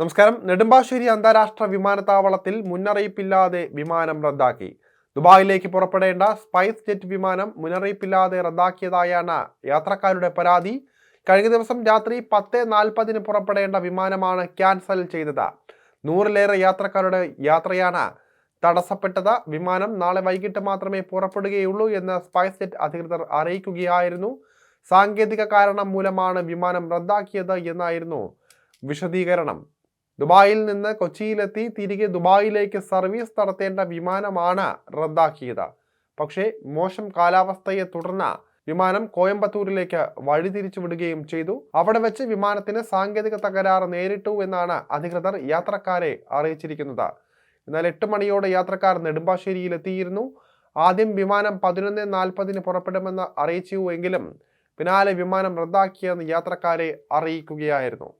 നമസ്കാരം. നെടുമ്പാശ്ശേരി അന്താരാഷ്ട്ര വിമാനത്താവളത്തിൽ മുന്നറിയിപ്പില്ലാതെ വിമാനം റദ്ദാക്കി. ദുബായിലേക്ക് പുറപ്പെടേണ്ട സ്പൈസ് ജെറ്റ് വിമാനം മുന്നറിയിപ്പില്ലാതെ റദ്ദാക്കിയതായാണ് യാത്രക്കാരുടെ പരാതി. കഴിഞ്ഞ ദിവസം രാത്രി പത്ത് നാൽപ്പതിന് പുറപ്പെടേണ്ട വിമാനമാണ് ക്യാൻസൽ ചെയ്തത്. നൂറിലേറെ യാത്രക്കാരുടെ യാത്രയാണ് തടസ്സപ്പെട്ടത്. വിമാനം നാളെ വൈകിട്ട് മാത്രമേ പുറപ്പെടുകയുള്ളൂ എന്ന് സ്പൈസ് ജെറ്റ് അധികൃതർ അറിയിക്കുകയായിരുന്നു. സാങ്കേതിക കാരണം മൂലമാണ് വിമാനം റദ്ദാക്കിയത് എന്നായിരുന്നു വിശദീകരണം. ദുബായിൽ നിന്ന് കൊച്ചിയിലെത്തി തിരികെ ദുബായിലേക്ക് സർവീസ് നടത്തേണ്ട വിമാനമാണ് റദ്ദാക്കിയത്. പക്ഷേ മോശം കാലാവസ്ഥയെ തുടർന്ന് വിമാനം കോയമ്പത്തൂരിലേക്ക് വഴിതിരിച്ചു വിടുകയും ചെയ്തു. അവിടെ വെച്ച് വിമാനത്തിന് സാങ്കേതിക തകരാറ് നേരിട്ടു എന്നാണ് അധികൃതർ യാത്രക്കാരെ അറിയിച്ചിരിക്കുന്നത്. എന്നാൽ എട്ട് മണിയോടെ യാത്രക്കാർ നെടുമ്പാശ്ശേരിയിൽ എത്തിയിരുന്നു. ആദ്യം വിമാനം പതിനൊന്ന് നാൽപ്പതിന് പുറപ്പെടുമെന്ന് അറിയിച്ചു എങ്കിലും പിന്നാലെ വിമാനം റദ്ദാക്കിയെന്ന് യാത്രക്കാരെ അറിയിക്കുകയായിരുന്നു.